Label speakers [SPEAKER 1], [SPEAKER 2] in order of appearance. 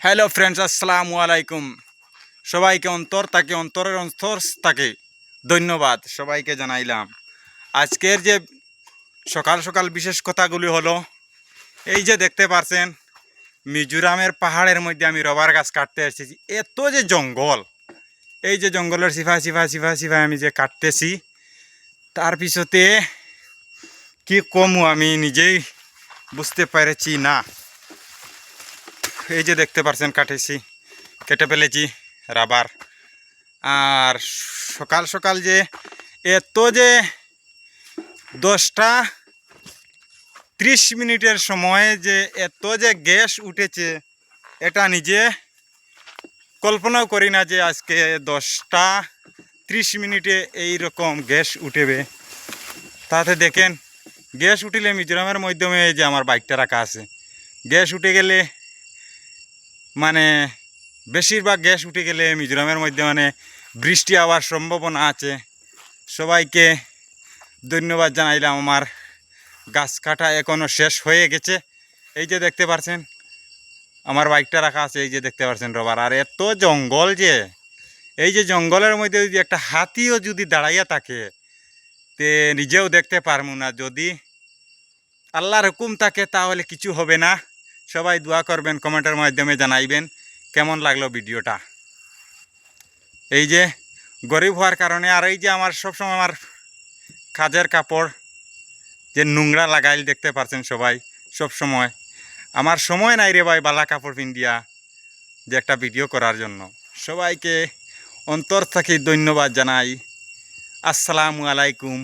[SPEAKER 1] Hello friends আসসালামু আলাইকুম। সবাইকে অন্তর, তাকে অন্তরের অন্তর, তাকে ধন্যবাদ, সবাইকে জানাইলাম। আজকের যে সকাল সকাল বিশেষ কথাগুলি হলো, এই যে দেখতে পারছেন, মিজোরামের পাহাড়ের মধ্যে আমি রবার গাছ কাটতে এসেছি। এত যে জঙ্গল, এই যে জঙ্গলের সিফা সিফা সিফা সিফা আমি যে কাটতেছি, তার পিছতে কি কমু আমি নিজেই বুঝতে পেরেছি না। এই যে দেখতে পারছেন কাটেছি কেটে ফেলেছি, রাবার। আর সকাল সকাল যে এত যে দশটা ত্রিশ মিনিটের সময়ে যে এত যে গ্যাস উঠেছে, এটা নিজে কল্পনাও করি না যে আজকে দশটা ত্রিশ মিনিটে এই রকম গ্যাস উঠেবে। তাতে দেখেন, গ্যাস উঠিলে মিজোরামের মাধ্যমে যে আমার বাইকটা রাখা আছে। গ্যাস উঠে গেলে মানে বেশিরভাগ গ্যাস উঠে গেলে মিজোরামের মধ্যে মানে বৃষ্টি হওয়ার সম্ভাবনা আছে। সবাইকে ধন্যবাদ জানাইলাম, আমার গাছ কাটা এখনও শেষ হয়ে গেছে। এই যে দেখতে পারছেন, আমার বাইকটা রাখা আছে, এই যে দেখতে পারছেন রবার। আর এত জঙ্গল যে, এই যে জঙ্গলের মধ্যে যদি একটা হাতিও যদি দাঁড়াইয়া থাকে, তে নিজেও দেখতে পারব না। যদি আল্লাহর হুকুম থাকে, তাহলে কিছু হবে না। সবাই দোয়া করবেন, কমেন্টের মাধ্যমে জানাইবেন কেমন লাগল ভিডিওটা। এই যে গরিব হওয়ার কারণে আর এই যে আমার সবসময় আমার কাজের কাপড়, যে নোংরা লাগাইল দেখতে পারছেন সবাই সব সময় আমার সময় নাই রে ভাই বালা কাপড় পিন্ডিয়া যে একটা ভিডিও করার জন্য। সবাইকে অন্তর থেকে ধন্যবাদ জানাই। আসসালামু আলাইকুম।